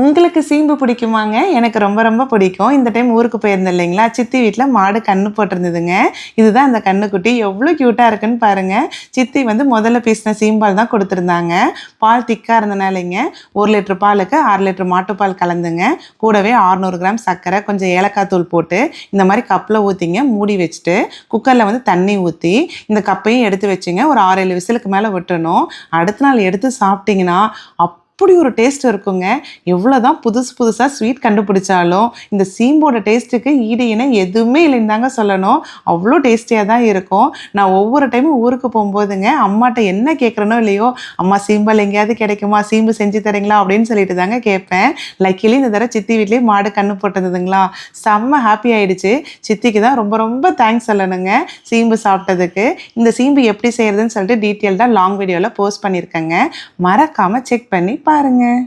உங்களுக்கு சீம்பு பிடிக்குமாங்க? எனக்கு ரொம்ப ரொம்ப பிடிக்கும். இந்த டைம் ஊருக்கு போயிருந்தேன் இல்லைங்களா? சித்தி வீட்டில் மாடு கண்ணு போட்டிருந்ததுங்க. இதுதான் அந்த கண்ணுக்குட்டி எவ்வளோ க்யூட்டாக இருக்குன்னு பாருங்கள் சித்தி வந்து முதல்ல பீசின சீம்பால் தான் கொடுத்துருந்தாங்க. பால் திக்காக இருந்தனாலைங்க ஒரு லிட்டர் பாலுக்கு ஆறு லிட்டர் மாட்டுப்பால் கலந்துங்க. கூடவே 600 கிராம் சர்க்கரை கொஞ்சம் ஏலக்காய் தூள் போட்டு இந்த மாதிரி கப்பில் ஊற்றிங்க மூடி வச்சுட்டு குக்கரில் வந்து தண்ணி ஊற்றி இந்த கப்பையும் எடுத்து வச்சுங்க. ஒரு ஆறு ஏழு விசிலுக்கு மேலே விட்டுணும் அடுத்த நாள் எடுத்து சாப்பிட்டிங்கன்னா அப் அப்படி ஒரு டேஸ்ட் இருக்குங்க. எவ்வளோ தான் புதுசு புதுசாக ஸ்வீட் கண்டுபிடிச்சாலும் இந்த சீம்போட டேஸ்ட்டுக்கு ஈடு இணை எதுவுமே இல்லைன்னு தாங்க சொல்லணும். அவ்வளோ டேஸ்டியாக தான் இருக்கும். நான் ஒவ்வொரு டைமும் ஊருக்கு போகும்போதுங்க அம்மாட்ட என்ன கேட்குறனோ இல்லையோ அம்மா சீம்பால் எங்கேயாவது கிடைக்குமா? சீம்பு செஞ்சு தரீங்களா? அப்படின்னு சொல்லிட்டு தாங்க கேட்பேன். லக்கிலி இந்த தடவை சித்தி வீட்லேயே மாடு கண்ணு போட்டதுங்களா செம்ம ஹாப்பி ஆயிடுச்சு. சித்திக்கு தான் ரொம்ப ரொம்ப தேங்க்ஸ் சொல்லணுங்க சீம்பு சாப்பிட்டதுக்கு. இந்த சீம்பு எப்படி செய்யறதுன்னு சொல்லிட்டு டீட்டெயில்டாக லாங் வீடியோவில் போஸ்ட் பண்ணியிருக்கேங்க. மறக்காமல் செக் பண்ணி பாருங்கள்